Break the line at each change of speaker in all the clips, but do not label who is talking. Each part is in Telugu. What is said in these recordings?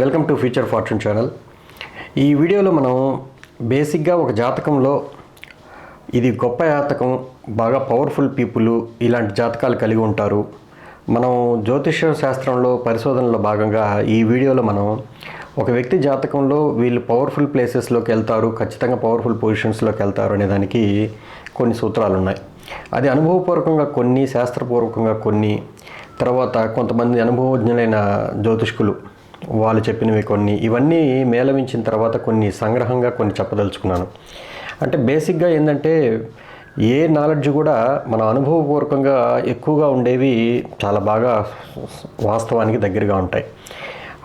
Welcome to future fortune channel ఈ వీడియోలో మనం బేసిక్గా ఒక జాతకంలో ఇది గొప్ప జాతకం బాగా పవర్ఫుల్ పీపుల్ ఇలాంటి జాతకాలు కలిగి ఉంటారు. మనం జ్యోతిష శాస్త్రంలో పరిశోధనలో భాగంగా ఈ వీడియోలో మనం ఒక వ్యక్తి జాతకంలో వీళ్ళు పవర్ఫుల్ ప్లేసెస్లోకి వెళ్తారు ఖచ్చితంగా పవర్ఫుల్ పొజిషన్స్లోకి వెళ్తారు అనే దానికి కొన్ని సూత్రాలు ఉన్నాయి. అది అనుభవపూర్వకంగా కొన్ని శాస్త్రపూర్వకంగా కొన్ని తర్వాత కొంతమంది అనుభవజ్ఞులైన జ్యోతిష్కులు వాళ్ళు చెప్పినవి కొన్ని. ఇవన్నీ మేళవించిన తర్వాత కొన్ని సంగ్రహంగా కొన్ని చెప్పదలుచుకున్నాను. అంటే బేసిక్గా ఏంటంటే ఏ నాలెడ్జ్ కూడా మన అనుభవపూర్వకంగా ఎక్కువగా ఉండేవి చాలా బాగా వాస్తవానికి దగ్గరగా ఉంటాయి.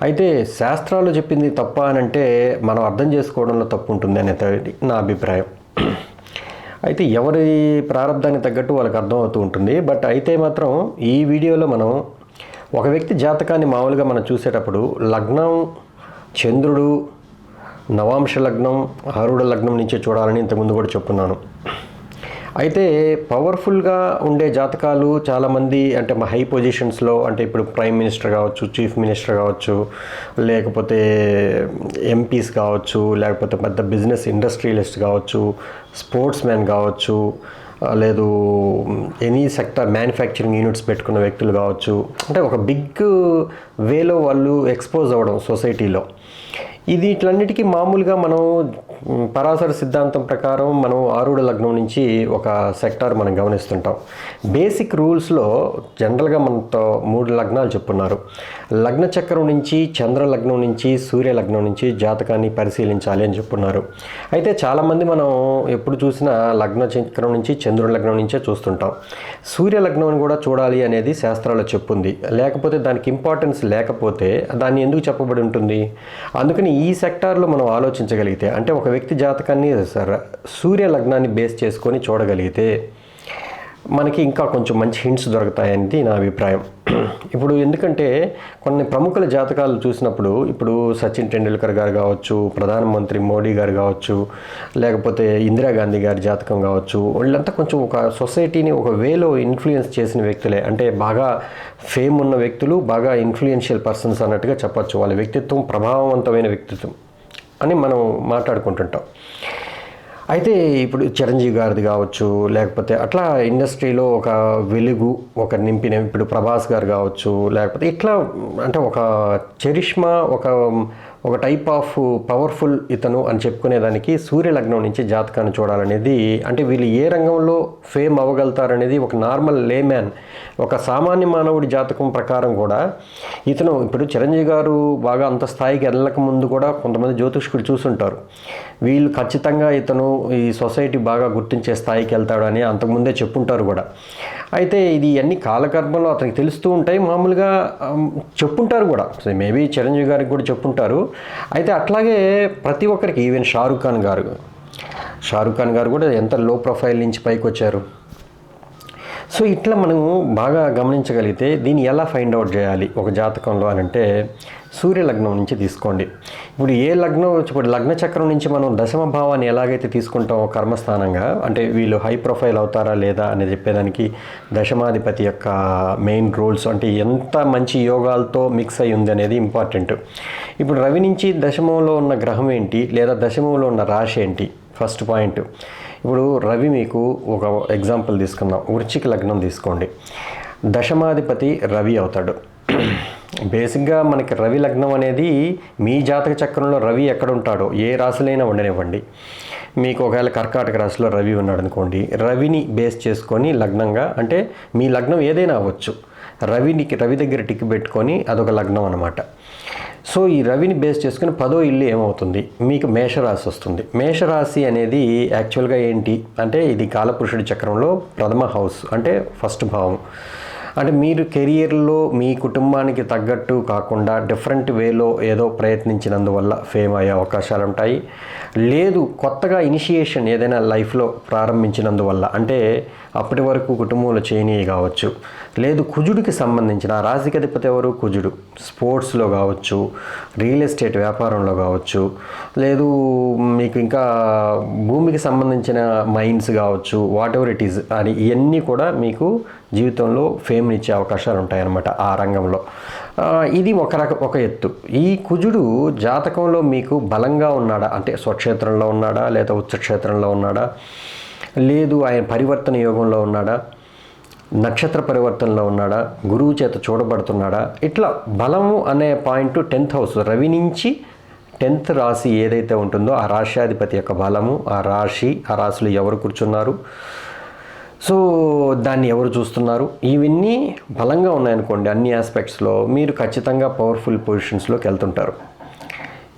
అయితే శాస్త్రాలు చెప్పింది తప్ప అని అంటే మనం అర్థం చేసుకోవడంలో తప్పు ఉంటుంది అనేది నా అభిప్రాయం. అయితే ఎవరి ప్రారంభానికి తగ్గట్టు వాళ్ళకి అర్థమవుతూ ఉంటుంది. బట్ అయితే మాత్రం ఈ వీడియోలో మనం ఒక వ్యక్తి జాతకాన్ని మామూలుగా మనం చూసేటప్పుడు లగ్నం చంద్రుడు నవాంశ లగ్నం ఆరుడ లగ్నం నుంచే చూడాలని ఇంతకుముందు కూడా చెప్పున్నాను. అయితే పవర్ఫుల్గా ఉండే జాతకాలు చాలామంది అంటే మా హై పొజిషన్స్లో అంటే ఇప్పుడు ప్రైమ్ మినిస్టర్ కావచ్చు చీఫ్ మినిస్టర్ కావచ్చు లేకపోతే ఎంపీస్ కావచ్చు లేకపోతే పెద్ద బిజినెస్ ఇండస్ట్రియలిస్ట్ కావచ్చు స్పోర్ట్స్ మ్యాన్ కావచ్చు లేదు ఎనీ సెక్టర్ మ్యానుఫ్యాక్చరింగ్ యూనిట్స్ పెట్టుకున్న వ్యక్తులు కావచ్చు. అంటే ఒక బిగ్ వేలో వాళ్ళు ఎక్స్పోజ్ అవ్వడం సొసైటీలో ఇది ఇట్లన్నిటికీ మామూలుగా మనం పరాసర పరాశర సిద్ధాంతం ప్రకారం మనం ఆరుడు లగ్నం నుంచి ఒక సెక్టార్ మనం గమనిస్తుంటాం. బేసిక్ రూల్స్లో జనరల్గా మనతో మూడు లగ్నాలు చెప్పున్నారు. లగ్న చక్రం నుంచి చంద్ర లగ్నం నుంచి సూర్య లగ్నం నుంచి జాతకాన్ని పరిశీలించాలి అని చెప్పున్నారు. అయితే చాలామంది మనం ఎప్పుడు చూసినా లగ్న చక్రం నుంచి చంద్రుడి లగ్నం నుంచే చూస్తుంటాం. సూర్య లగ్నం కూడా చూడాలి అనేది శాస్త్రాల్లో చెప్పుంది. లేకపోతే దానికి ఇంపార్టెన్స్ లేకపోతే దాన్ని ఎందుకు చెప్పబడి ఉంటుంది? అందుకని ఈ సెక్టార్లో మనం ఆలోచించగలిగితే అంటే ఒక వ్యక్తి జాతకాన్ని సూర్య లగ్నాన్ని బేస్ చేసుకొని చూడగలిగితే మనకి ఇంకా కొంచెం మంచి హింట్స్ దొరుకుతాయనేది నా అభిప్రాయం. ఇప్పుడు ఎందుకంటే కొన్ని ప్రముఖుల జాతకాలు చూసినప్పుడు ఇప్పుడు సచిన్ టెండూల్కర్ గారు కావచ్చు ప్రధానమంత్రి మోడీ గారు కావచ్చు లేకపోతే ఇందిరాగాంధీ గారి జాతకం కావచ్చు వీళ్ళంతా కొంచెం ఒక సొసైటీని ఒక వేలో ఇన్ఫ్లుయెన్స్ చేసిన వ్యక్తులే. అంటే బాగా ఫేమ్ ఉన్న వ్యక్తులు బాగా ఇన్ఫ్లుయెన్షియల్ పర్సన్స్ అన్నట్టుగా చెప్పచ్చు. వాళ్ళ వ్యక్తిత్వం ప్రభావవంతమైన వ్యక్తిత్వం అని మనం మాట్లాడుకుంటుంటాం. అయితే ఇప్పుడు చిరంజీవి గారిది కావచ్చు లేకపోతే అట్లా ఇండస్ట్రీలో ఒక వెలుగు ఒక నింపిన ఇప్పుడు ప్రభాస్ గారు కావచ్చు లేకపోతే ఇట్లా అంటే ఒక చరిష్మా ఒక ఒక టైప్ ఆఫ్ పవర్ఫుల్ ఇతను అని చెప్పుకునేదానికి సూర్య లగ్నం నుంచి జాతకాన్ని చూడాలనేది అంటే వీళ్ళు ఏ రంగంలో ఫేమ్ అవ్వగలుగుతారనేది ఒక నార్మల్ లేమ్యాన్ ఒక సామాన్య మానవుడి జాతకం ప్రకారం కూడా ఇతను ఇప్పుడు చిరంజీవి గారు బాగా అంత స్థాయికి వెళ్ళక ముందు కూడా కొంతమంది జ్యోతిష్కుడు చూసుంటారు. వీళ్ళు ఖచ్చితంగా ఇతను ఈ సొసైటీ బాగా గుర్తించే స్థాయికి వెళ్తాడు అని అంతకుముందే చెప్పుంటారు కూడా. అయితే ఇది అన్ని కాలకర్మంలో అతనికి తెలుస్తూ ఉంటాయి మామూలుగా చెప్పుంటారు కూడా. మేబీ చిరంజీవి గారికి కూడా చెప్పుంటారు. అయితే అట్లాగే ప్రతి ఒక్కరికి ఈవెన్ షారుఖ్ ఖాన్ గారు షారుఖ్ ఖాన్ గారు కూడా ఎంత లో ప్రొఫైల్ నుంచి పైకి వచ్చారు. సో ఇట్లా మనము బాగా గమనించగలిగితే దీన్ని ఎలా ఫైండ్ అవుట్ చేయాలి ఒక జాతకంలో అని అంటే సూర్యలగ్నం నుంచి తీసుకోండి. ఇప్పుడు ఏ లగ్నం ఇప్పుడు లగ్న చక్రం నుంచి మనం దశమ భావాన్ని ఎలాగైతే తీసుకుంటామో కర్మస్థానంగా అంటే వీళ్ళు హై ప్రొఫైల్ అవుతారా లేదా అని చెప్పేదానికి దశమాధిపతి యొక్క మెయిన్ రోల్స్ అంటే ఎంత మంచి యోగాలతో మిక్స్ అయి ఉంది అనేది ఇంపార్టెంట్ ఇప్పుడు రవి నుంచి దశమంలో ఉన్న గ్రహం ఏంటి? లేదా దశమంలో ఉన్న రాశి ఏంటి? ఫస్ట్ పాయింట్ ఇప్పుడు రవి మీకు ఒక ఎగ్జాంపుల్ తీసుకుందాం. వృచ్చిక లగ్నం తీసుకోండి. దశమాధిపతి రవి అవుతాడు. బేసిక్గా మనకి రవి లగ్నం అనేది మీ జాతక చక్రంలో రవి ఎక్కడ ఉంటాడో ఏ రాశులైనా ఉండనివ్వండి. మీకు ఒకవేళ కర్కాటక రాశిలో రవి ఉన్నాడు అనుకోండి రవిని బేస్ చేసుకొని లగ్నంగా అంటే మీ లగ్నం ఏదైనా అవ్వచ్చు. రవిని రవి దగ్గర టిక్ పెట్టుకొని అదొక లగ్నం అనమాట సో ఈ రవిని బేస్ చేసుకుని పదో ఇల్లు ఏమవుతుంది? మీకు మేషరాశి వస్తుంది. మేషరాశి అనేది యాక్చువల్గా ఏంటి? అంటే ఇది కాలపురుషుడి చక్రంలో ప్రథమ హౌస్ అంటే ఫస్ట్ భావం. అంటే మీరు కెరియర్లో మీ కుటుంబానికి తగ్గట్టు కాకుండా డిఫరెంట్ వేలో ఏదో ప్రయత్నించినందువల్ల ఫేమ్ అయ్యే అవకాశాలు ఉంటాయి. లేదు కొత్తగా ఇనిషియేషన్ ఏదైనా లైఫ్లో ప్రారంభించినందువల్ల అంటే అప్పటి వరకు కుటుంబంలో చేయనీయ కావచ్చు. లేదు కుజుడికి సంబంధించిన రాజకీయాధిపతి ఎవరు? కుజుడు. స్పోర్ట్స్లో కావచ్చు రియల్ ఎస్టేట్ వ్యాపారంలో కావచ్చు లేదు మీకు ఇంకా భూమికి సంబంధించిన మైన్స్ కావచ్చు వాట్ ఎవర్ ఇట్ ఈజ్ అని ఇవన్నీ కూడా మీకు జీవితంలో ఫేమ్ని ఇచ్చే అవకాశాలు ఉంటాయన్నమాట ఆ రంగంలో. ఇది ఒక రక ఒక ఎత్తు. ఈ కుజుడు జాతకంలో మీకు బలంగా ఉన్నాడా? అంటే స్వక్షేత్రంలో ఉన్నాడా? లేదా ఉచ్చక్షేత్రంలో ఉన్నాడా? లేదు ఆయన పరివర్తన యోగంలో ఉన్నాడా? నక్షత్ర పరివర్తనలో ఉన్నాడా? గురువు చేత చూడబడుతున్నాడా? ఇట్లా బలము అనే పాయింట్ టెన్త్ హౌస్ రవి నుంచి టెన్త్ రాశి ఏదైతే ఉంటుందో ఆ రాశ్యాధిపతి యొక్క బలము ఆ రాశి ఆ రాశిలో ఎవరు కూర్చున్నారు? సో దాన్ని ఎవరు చూస్తున్నారు? ఇవన్నీ బలంగా ఉన్నాయనుకోండి అన్ని ఆస్పెక్ట్స్లో మీరు ఖచ్చితంగా పవర్ఫుల్ పొజిషన్స్లోకి వెళ్తుంటారు.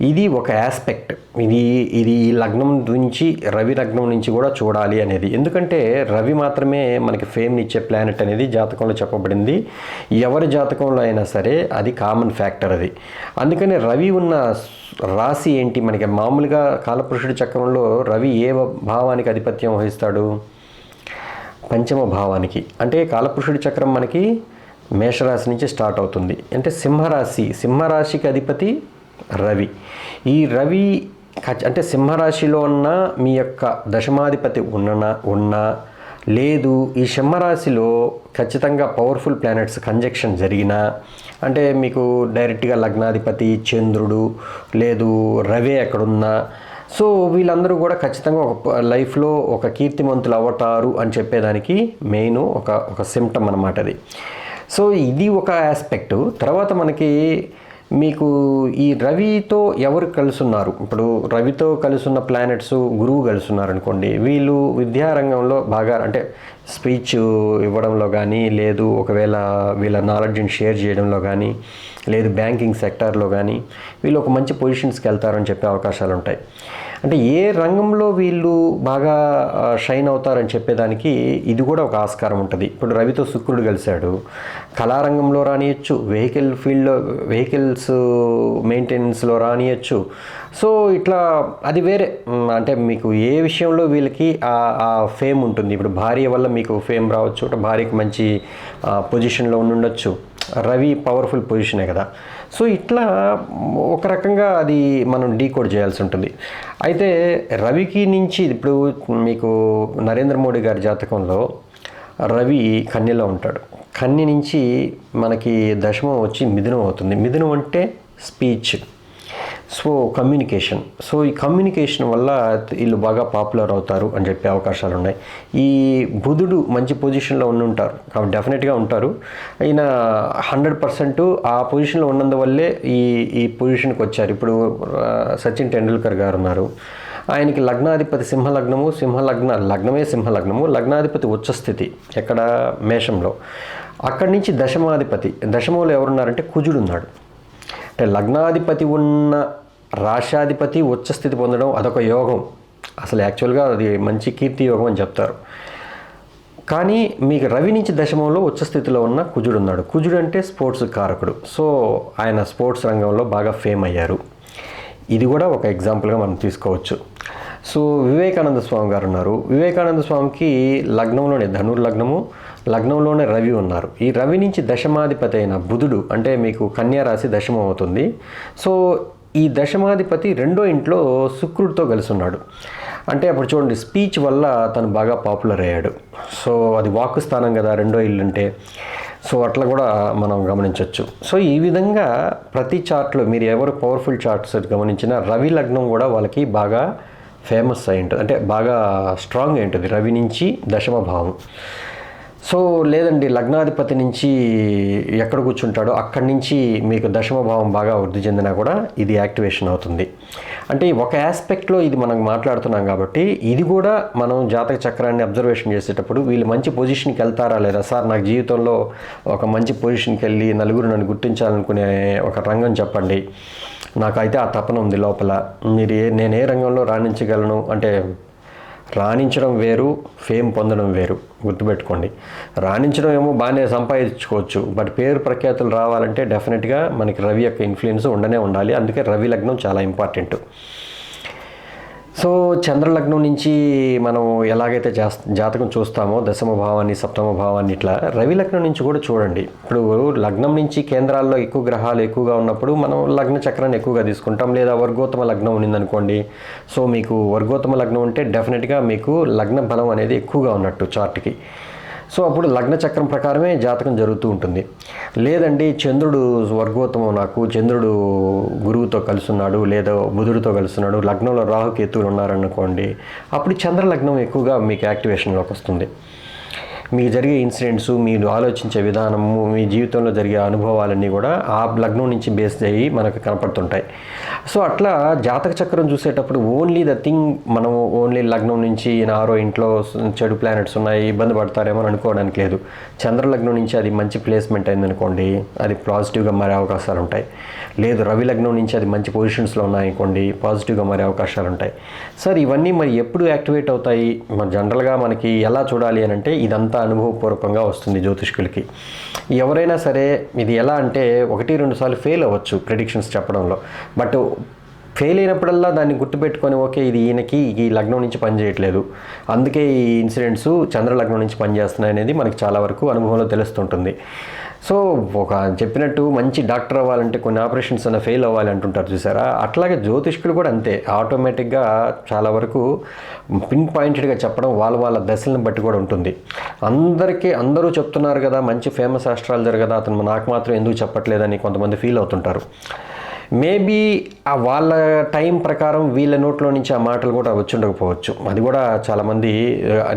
ఇది ఒక ఆస్పెక్ట్ ఇది ఇది ఈ లగ్నం నుంచి రవి లగ్నం నుంచి కూడా చూడాలి అనేది. ఎందుకంటే రవి మాత్రమే మనకి ఫేమ్ని ఇచ్చే ప్లానెట్ అనేది జాతకంలో చెప్పబడింది. ఎవరి జాతకంలో అయినా సరే అది కామన్ ఫ్యాక్టర్ అది. అందుకని రవి ఉన్న రాశి ఏంటి? మనకి మామూలుగా కాలపురుషుడి చక్రంలో రవి ఏ భావానికి ఆధిపత్యం వహిస్తాడు? పంచమ భావానికి. అంటే కాలపురుషుడి చక్రం మనకి మేషరాశి నుంచి స్టార్ట్ అవుతుంది. అంటే సింహరాశి. సింహరాశికి అధిపతి రవి. ఈ రవి అంటే సింహరాశిలో ఉన్న మీ యొక్క దశమాధిపతి ఉన్న ఉన్నా లేదు ఈ సింహరాశిలో ఖచ్చితంగా పవర్ఫుల్ ప్లానెట్స్ కంజెక్షన్ జరిగినా అంటే మీకు డైరెక్ట్గా లగ్నాధిపతి చంద్రుడు లేదు రవి ఎక్కడున్నా సో వీళ్ళందరూ కూడా ఖచ్చితంగా ఒక లైఫ్లో ఒక కీర్తిమంతులు అవతారు అని చెప్పేదానికి మెయిన్ ఒక ఒక సిమ్టమ్ అనమాట అది. సో ఇది ఒక ఆస్పెక్టు తర్వాత మనకి మీకు ఈ రవితో ఎవరు కలుసున్నారు? ఇప్పుడు రవితో కలుసున్న ప్లానెట్స్ గురువు కలుసున్నారు అనుకోండి వీళ్ళు విద్యారంగంలో బాగా అంటే స్పీచ్ ఇవ్వడంలో కానీ లేదు ఒకవేళ వీళ్ళ నాలెడ్జ్ని షేర్ చేయడంలో కానీ లేదు బ్యాంకింగ్ సెక్టార్లో కానీ వీళ్ళు ఒక మంచి పొజిషన్స్కి వెళ్తారని చెప్పే అవకాశాలు ఉంటాయి అంటే ఏ రంగంలో వీళ్ళు బాగా షైన్ అవుతారని చెప్పేదానికి ఇది కూడా ఒక ఆస్కారం ఉంటుంది. ఇప్పుడు రవితో శుక్రుడు కలిశాడు. కళారంగంలో రానియచ్చు వెహికల్ ఫీల్డ్లో వెహికల్స్ మెయింటెనెన్స్లో రానియచ్చు. సో ఇట్లా అది వేరే. అంటే మీకు ఏ విషయంలో వీళ్ళకి ఆ ఫేమ్ ఉంటుంది? ఇప్పుడు భార్య వల్ల మీకు ఫేమ్ రావచ్చు అంటే భార్యకి మంచి పొజిషన్లో ఉండుండొచ్చు. రవి పవర్ఫుల్ పొజిషనే కదా. సో ఇట్లా ఒక రకంగా అది మనం డీకోడ్ చేయాల్సి ఉంటుంది. అయితే రవికి నుంచి ఇప్పుడు మీకు నరేంద్ర మోడీ గారి జాతకంలో రవి కన్యలో ఉంటాడు. కన్య నుంచి మనకి దశమం వచ్చి మిథునం అవుతుంది. మిథునం అంటే స్పీచ్. సో కమ్యూనికేషన్ సో ఈ కమ్యూనికేషన్ వల్ల వీళ్ళు బాగా పాపులర్ అవుతారు అని చెప్పే అవకాశాలు ఉన్నాయి. ఈ బుధుడు మంచి పొజిషన్లో ఉండి ఉంటారు. కాబట్టి డెఫినెట్గా ఉంటారు. అయిన హండ్రెడ్ పర్సెంట్ ఆ పొజిషన్లో ఉన్నందువల్లే ఈ ఈ పొజిషన్కి వచ్చారు. ఇప్పుడు సచిన్ టెండూల్కర్ గారు ఉన్నారు. ఆయనకి లగ్నాధిపతి సింహలగ్నము సింహలగ్న లగ్నమే సింహలగ్నము లగ్నాధిపతి ఉచ్చస్థితి ఎక్కడ మేషంలో. అక్కడి నుంచి దశమాధిపతి దశమంలో ఎవరున్నారంటే కుజుడు ఉన్నాడు. అంటే లగ్నాధిపతి ఉన్న రాశాధిపతి ఉచ్చస్థితి పొందడం అదొక యోగం. అసలు యాక్చువల్గా అది మంచి కీర్తి యోగం అని చెప్తారు. కానీ మీకు రవి నుంచి దశమంలో ఉచ్చస్థితిలో ఉన్న కుజుడు ఉన్నాడు. కుజుడు అంటే స్పోర్ట్స్ కారకుడు. సో ఆయన స్పోర్ట్స్ రంగంలో బాగా ఫేమ్ అయ్యారు. ఇది కూడా ఒక ఎగ్జాంపుల్గా మనం తీసుకోవచ్చు. సో వివేకానంద స్వామి గారు ఉన్నారు. వివేకానంద స్వామికి లగ్నంలోనే ధనుర్ లగ్నము లగ్నంలోనే రవి ఉన్నారు. ఈ రవి నుంచి దశమాధిపతి అయిన బుధుడు అంటే మీకు కన్యారాశి దశమం అవుతుంది. సో ఈ దశమాధిపతి రెండో ఇంట్లో శుక్రుడితో కలిసి ఉన్నాడు. అంటే అప్పుడు చూడండి స్పీచ్ వల్ల తను బాగా పాపులర్ అయ్యాడు. సో అది వాక్ స్థానం కదా రెండో ఇల్లు అంటే. సో అట్లా కూడా మనం గమనించవచ్చు సో ఈ విధంగా ప్రతి చార్ట్లో మీరు ఎవరు పవర్ఫుల్ చార్ట్స్ గమనించినా రవి లగ్నం కూడా వాళ్ళకి బాగా ఫేమస్ అయి ఉంటుంది. అంటే బాగా స్ట్రాంగ్ అయి ఉంటుంది రవి నుంచి దశమ భావం. సో లేదండి లగ్నాధిపతి నుంచి ఎక్కడ కూర్చుంటాడో అక్కడి నుంచి మీకు దశమ భావం బాగా వృద్ధి చెందినా కూడా ఇది యాక్టివేషన్ అవుతుంది. అంటే ఒక ఆస్పెక్ట్లో ఇది మనం మాట్లాడుతున్నాం కాబట్టి ఇది కూడా మనం జాతక చక్రాన్ని అబ్జర్వేషన్ చేసేటప్పుడు వీళ్ళు మంచి పొజిషన్కి వెళ్తారా లేదా? సార్ నాకు జీవితంలో ఒక మంచి పొజిషన్కి వెళ్ళి నలుగురు నన్ను గుర్తించాలనుకునే ఒక రంగం చెప్పండి. నాకైతే ఆ తపన ఉంది లోపల. మీరు ఏ నేను ఏ రంగంలో రాణించగలను? అంటే రాణించడం వేరు ఫేమ్ పొందడం వేరు. గుర్తుపెట్టుకోండి. రాణించడం ఏమో బాగానే సంపాదించుకోవచ్చు. బట్ పేరు ప్రఖ్యాతులు రావాలంటే డెఫినెట్గా మనకి రవి యొక్క ఇన్ఫ్లుయెన్స్ ఉండనే ఉండాలి. అందుకే రవి లగ్నం చాలా ఇంపార్టెంట్. సో చంద్రలగ్నం నుంచి మనం ఎలాగైతే జా జాతకం చూస్తామో దశమ భావాన్ని సప్తమ భావాన్ని ఇట్లా రవి లగ్నం నుంచి కూడా చూడండి. ఇప్పుడు లగ్నం నుంచి కేంద్రాల్లో ఎక్కువ గ్రహాలు ఎక్కువగా ఉన్నప్పుడు మనం లగ్న చక్రాన్ని ఎక్కువగా తీసుకుంటాం. లేదా వర్గోత్తమ లగ్నం ఉన్నదనుకోండి. సో మీకు వర్గోత్తమ లగ్నం ఉంటే డెఫినెట్గా మీకు లగ్న బలం అనేది ఎక్కువగా ఉన్నట్టు చార్ట్కి సో అప్పుడు లగ్న చక్రం ప్రకారమే జాతకం జరుగుతూ ఉంటుంది. లేదండి చంద్రుడు వర్గోత్తమం నాకు చంద్రుడు గురువుతో కలుస్తున్నాడు లేదా బుధుడితో కలుస్తున్నాడు లగ్నంలో రాహుకేతువులు ఉన్నారనుకోండి అప్పుడు చంద్ర లగ్నం ఎక్కువగా మీకు యాక్టివేషన్లోకి వస్తుంది. మీకు జరిగే ఇన్సిడెంట్స్ మీరు ఆలోచించే విధానము మీ జీవితంలో జరిగే అనుభవాలన్నీ కూడా ఆ లగ్నం నుంచి బేస్ అయ్యి మనకు కనపడుతుంటాయి. సో అట్లా జాతక చక్రం చూసేటప్పుడు ఓన్లీ ద థింగ్ మనం ఓన్లీ లగ్నం నుంచి నారో ఇంట్లో చెడు ప్లానెట్స్ ఉన్నాయి ఇబ్బంది పడతారేమో అని అనుకోవడానికి లేదు. చంద్ర లగ్నం నుంచి అది మంచి ప్లేస్మెంట్ అయిందనుకోండి అది పాజిటివ్గా మారే అవకాశాలు ఉంటాయి. లేదు రవి లగ్నం నుంచి అది మంచి పొజిషన్స్లో ఉన్నాయనుకోండి పాజిటివ్గా మారే అవకాశాలు ఉంటాయి. సార్ ఇవన్నీ మరి ఎప్పుడు యాక్టివేట్ అవుతాయి? మరి జనరల్గా మనకి ఎలా చూడాలి అని అంటే ఇదంతా అనుభవపూర్వకంగా వస్తుంది జ్యోతిష్కులకి. ఎవరైనా సరే ఇది ఎలా అంటే ఒకటి రెండు సార్లు ఫెయిల్ అవ్వచ్చు ప్రిడిక్షన్స్ చెప్పడంలో. బట్ ఫెయిల్ అయినప్పుడల్లా దాన్ని గుర్తుపెట్టుకొని ఓకే ఇది ఈయనకి ఈ లగ్నం నుంచి పనిచేయట్లేదు అందుకే ఈ ఇన్సిడెంట్స్ చంద్ర లగ్నం నుంచి పనిచేస్తున్నాయి అనేది మనకి చాలా వరకు అనుభవంలో తెలుస్తుంటుంది. సో ఒక చెప్పినట్టు మంచి డాక్టర్ అవ్వాలంటే కొన్ని ఆపరేషన్స్ అన్న ఫెయిల్ అవ్వాలి అంటుంటారు చూసారా? అట్లాగే జ్యోతిష్కులు కూడా అంతే. ఆటోమేటిక్గా చాలా వరకు పిన్ పాయింటెడ్గా చెప్పడం వాళ్ళ వాళ్ళ దశలను బట్టి కూడా ఉంటుంది. అందరికీ అందరూ చెప్తున్నారు కదా మంచి ఫేమస్ ఆస్ట్రాలజర్ కదా అతను నాకు మాత్రం ఎందుకు చెప్పట్లేదని కొంతమంది ఫీల్ అవుతుంటారు. మేబీ ఆ వాళ్ళ టైం ప్రకారం వీళ్ళ నోట్లో నుంచి ఆ మాటలు కూడా వచ్చి ఉండకపోవచ్చు అది కూడా చాలామంది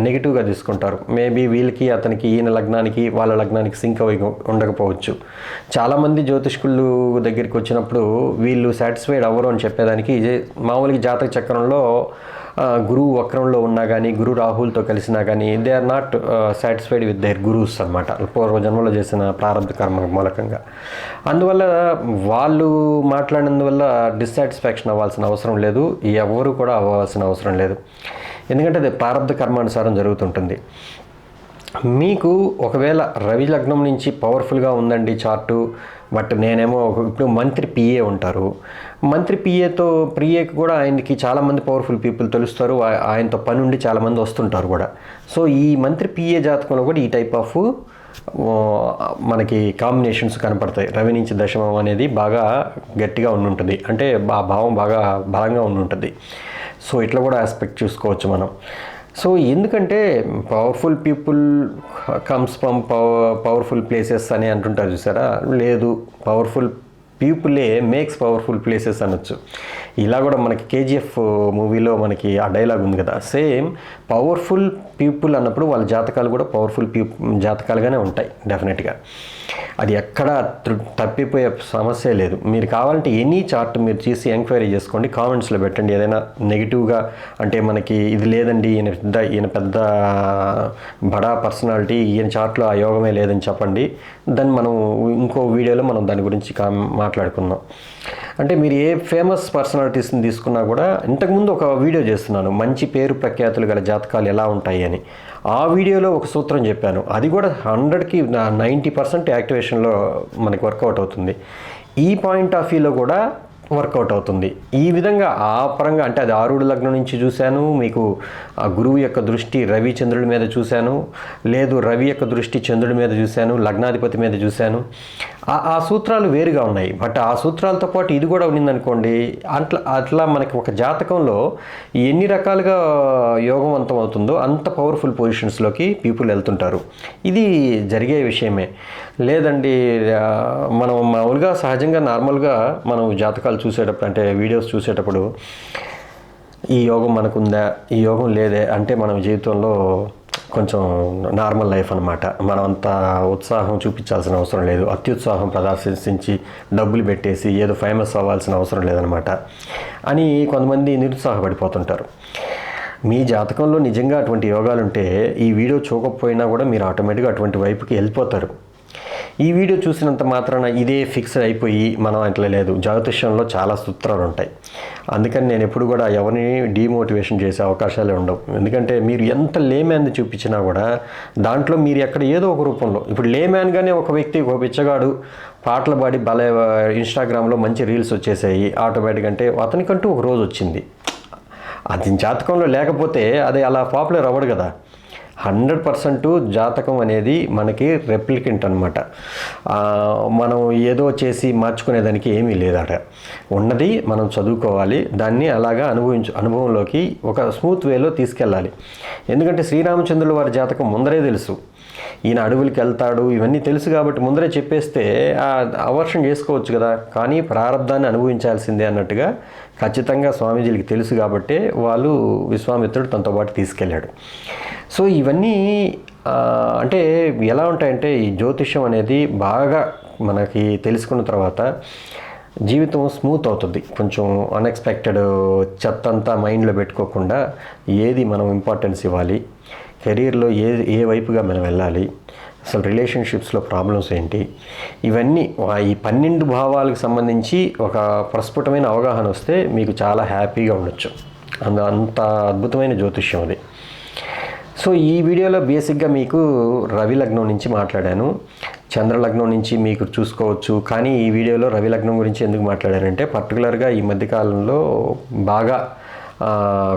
నెగిటివ్గా తీసుకుంటారు. మేబీ వీళ్ళకి అతనికి ఈయన లగ్నానికి వాళ్ళ లగ్నానికి సింక్ అయి ఉండకపోవచ్చు. చాలామంది జ్యోతిష్కులు దగ్గరికి వచ్చినప్పుడు వీళ్ళు సాటిస్ఫైడ్ అవ్వరు అని చెప్పేదానికి మామూలుగా జాతక చక్రంలో గురువు వక్రంలో ఉన్నా కానీ గురు రాహుల్తో కలిసినా కానీ they are not satisfied with their gurus అనమాట పూర్వ జన్మలో చేసిన ప్రారంభ కర్మ మూలకంగా. అందువల్ల వాళ్ళు మాట్లాడినందువల్ల డిస్సాటిస్ఫాక్షన్ అవ్వాల్సిన అవసరం లేదు. ఎవరు కూడా అవ్వాల్సిన అవసరం లేదు. ఎందుకంటే అది ప్రారంభ కర్మానుసారం జరుగుతుంటుంది. మీకు ఒకవేళ రవి లగ్నం నుంచి పవర్ఫుల్గా ఉందండి చార్టు బట్ నేనేమో ఇప్పుడు మంత్రి పిఏ ఉంటారు. మంత్రి పిఏతో పిఏకి కూడా ఆయనకి చాలామంది పవర్ఫుల్ పీపుల్ తెలుస్తారు. ఆయనతో పని ఉండి చాలామంది వస్తుంటారు కూడా. సో ఈ మంత్రి పిఏ జాతకంలో కూడా ఈ టైప్ ఆఫ్ మనకి కాంబినేషన్స్ కనపడతాయి. రవి నుంచి దశమం అనేది బాగా గట్టిగా ఉండి ఉంటుంది అంటే ఆ భావం బాగా బలంగా ఉండి ఉంటుంది సో ఇట్లా కూడా ఆస్పెక్ట్ చూసుకోవచ్చు మనం. సో ఎందుకంటే powerful people comes from powerful places అని అంటుంటారు చూసారా? లేదు పవర్ఫుల్ పీపులే మేక్స్ పవర్ఫుల్ ప్లేసెస్ అనొచ్చు. ఇలా కూడా మనకి కేజీఎఫ్ మూవీలో మనకి ఆ డైలాగ్ ఉంది కదా. సేమ్ పవర్ఫుల్ పీపుల్ అన్నప్పుడు వాళ్ళ జాతకాలు కూడా పవర్ఫుల్ పీ జాతకాలుగానే ఉంటాయి డెఫినెట్గా అది ఎక్కడ తప్పిపోయే సమస్య లేదు. మీరు కావాలంటే ఎనీ చార్ట్ మీరు చేసి ఎంక్వైరీ చేసుకోండి. కామెంట్స్లో పెట్టండి. ఏదైనా నెగిటివ్గా అంటే మనకి ఇది లేదండి ఈయన పెద్ద ఈయన పెద్ద బడా పర్సనాలిటీ ఈయన చార్ట్లో ఆ యోగమే లేదని చెప్పండి. దాన్ని మనం ఇంకో వీడియోలో మనం దాని గురించి కా మాట్లాడుకుందాం. అంటే మీరు ఏ ఫేమస్ పర్సనాలిటీస్ని తీసుకున్నా కూడా ఇంతకుముందు ఒక వీడియో చేస్తున్నాను. మంచి పేరు ప్రఖ్యాతులు గల జాతకాలు ఎలా ఉంటాయి అని. ఆ వీడియోలో ఒక సూత్రం చెప్పాను. అది కూడా హండ్రెడ్కి నైంటీ పర్సెంట్ యాక్టివేషన్లో మనకి వర్కౌట్ అవుతుంది. ఈ పాయింట్ ఆఫ్ వ్యూలో కూడా వర్కౌట్ అవుతుంది. ఈ విధంగా ఆ పరంగా అంటే అది ఆరుడు లగ్నం నుంచి చూశాను. మీకు ఆ గురువు యొక్క దృష్టి రవి చంద్రుడి మీద చూశాను. లేదు రవి యొక్క దృష్టి చంద్రుడి మీద చూశాను. లగ్నాధిపతి మీద చూశాను. ఆ ఆ సూత్రాలు వేరుగా ఉన్నాయి. బట్ ఆ సూత్రాలతో పాటు ఇది కూడా ఉన్నిందనుకోండి అట్లా అట్లా మనకి ఒక జాతకంలో ఎన్ని రకాలుగా యోగవంతం అవుతుందో అంత పవర్ఫుల్ పొజిషన్స్లోకి పీపుల్ వెళ్తుంటారు. ఇది జరిగే విషయమే. లేదండి మనం మామూలుగా సహజంగా నార్మల్గా మనం జాతకాలు చూసేటప్పుడు అంటే వీడియోస్ చూసేటప్పుడు ఈ యోగం మనకుందా ఈ యోగం లేదే అంటే మనం జీవితంలో కొంచెం నార్మల్ లైఫ్ అనమాట మనం అంత ఉత్సాహం చూపించాల్సిన అవసరం లేదు. అత్యుత్సాహం ప్రదర్శించి డబ్బులు పెట్టేసి ఏదో ఫేమస్ అవ్వాల్సిన అవసరం లేదనమాట అని కొంతమంది నిరుత్సాహపడిపోతుంటారు. మీ జాతకంలో నిజంగా అటువంటి యోగాలు ఉంటే ఈ వీడియో చూడకపోయినా కూడా మీరు ఆటోమేటిక్గా అటువంటి వైపుకి వెళ్ళిపోతారు. ఈ వీడియో చూసినంత మాత్రాన ఇదే ఫిక్స్ అయిపోయి మనం అట్లా లేదు. జ్యోతిష్యంలో చాలా సూత్రాలు ఉంటాయి. అందుకని నేను ఎప్పుడు కూడా ఎవరిని డీమోటివేషన్ చేసే అవకాశాలే ఉండవు. ఎందుకంటే మీరు ఎంత లేమ్యాన్ని చూపించినా కూడా దాంట్లో మీరు ఎక్కడ ఏదో ఒక రూపంలో ఇప్పుడు లేమ్యాన్గానే ఒక వ్యక్తి ఒక బిచ్చగాడు పాటలు పాడి భలే ఇన్స్టాగ్రామ్లో మంచి రీల్స్ వచ్చేసాయి. ఆటోమేటిక్ అంటే అతనికంటూ ఒక రోజు వచ్చింది. అది జాతకంలో లేకపోతే అది అలా పాపులర్ అవ్వడు కదా. హండ్రెడ్ పర్సెంట్ జాతకం అనేది మనకి రెప్లికెంట్ అనమాట మనం ఏదో చేసి మార్చుకునేదానికి ఏమీ లేదట. ఉన్నది మనం చదువుకోవాలి. దాన్ని అలాగా అనుభవించు అనుభవంలోకి ఒక స్మూత్ వేలో తీసుకెళ్ళాలి. ఎందుకంటే శ్రీరామచంద్రుల వారి జాతకం ముందరే తెలుసు. ఈయన అడవులకి వెళ్తాడు. ఇవన్నీ తెలుసు కాబట్టి ముందరే చెప్పేస్తే ఆ అవర్షం చేసుకోవచ్చు కదా. కానీ ప్రారంధాన్ని అనుభవించాల్సిందే అన్నట్టుగా ఖచ్చితంగా స్వామీజీలకి తెలుసు కాబట్టి వాళ్ళు విశ్వామిత్రుడు తనతో పాటు తీసుకెళ్ళాడు. సో ఇవన్నీ అంటే ఎలా ఉంటాయంటే ఈ జ్యోతిష్యం అనేది బాగా మనకి తెలుసుకున్న తర్వాత జీవితం స్మూత్ అవుతుంది. కొంచెం అన్ఎక్స్పెక్టెడ్ చెత్త అంతా మైండ్లో పెట్టుకోకుండా ఏది మనం ఇంపార్టెన్స్ ఇవ్వాలి కెరీర్లో ఏ ఏ వైపుగా మనం వెళ్ళాలి అసలు రిలేషన్షిప్స్లో ప్రాబ్లమ్స్ ఏంటి ఇవన్నీ ఈ పన్నెండు భావాలకు సంబంధించి ఒక ప్రస్ఫుటమైన అవగాహన వస్తే మీకు చాలా హ్యాపీగా ఉండొచ్చు. అందు అంత అద్భుతమైన జ్యోతిష్యం అది. సో ఈ వీడియోలో బేసిక్గా మీకు రవి లగ్నం నుంచి మాట్లాడాను. చంద్ర లగ్నం నుంచి మీకు చూసుకోవచ్చు. కానీ ఈ వీడియోలో రవి లగ్నం గురించి ఎందుకు మాట్లాడానంటే పర్టికులర్గా ఈ మధ్యకాలంలో బాగా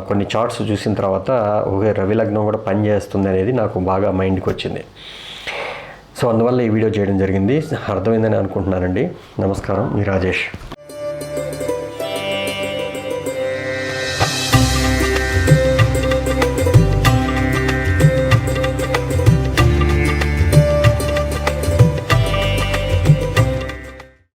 కొన్ని చార్ట్స్ చూసిన తర్వాత ఓకే రవి లగ్నం కూడా పనిచేస్తుంది అనేది నాకు బాగా మైండ్కి వచ్చింది. సో అందువల్ల ఈ వీడియో చేయడం జరిగింది. అర్థమైందని అనుకుంటున్నానండి. నమస్కారం. మీ రాజేష్.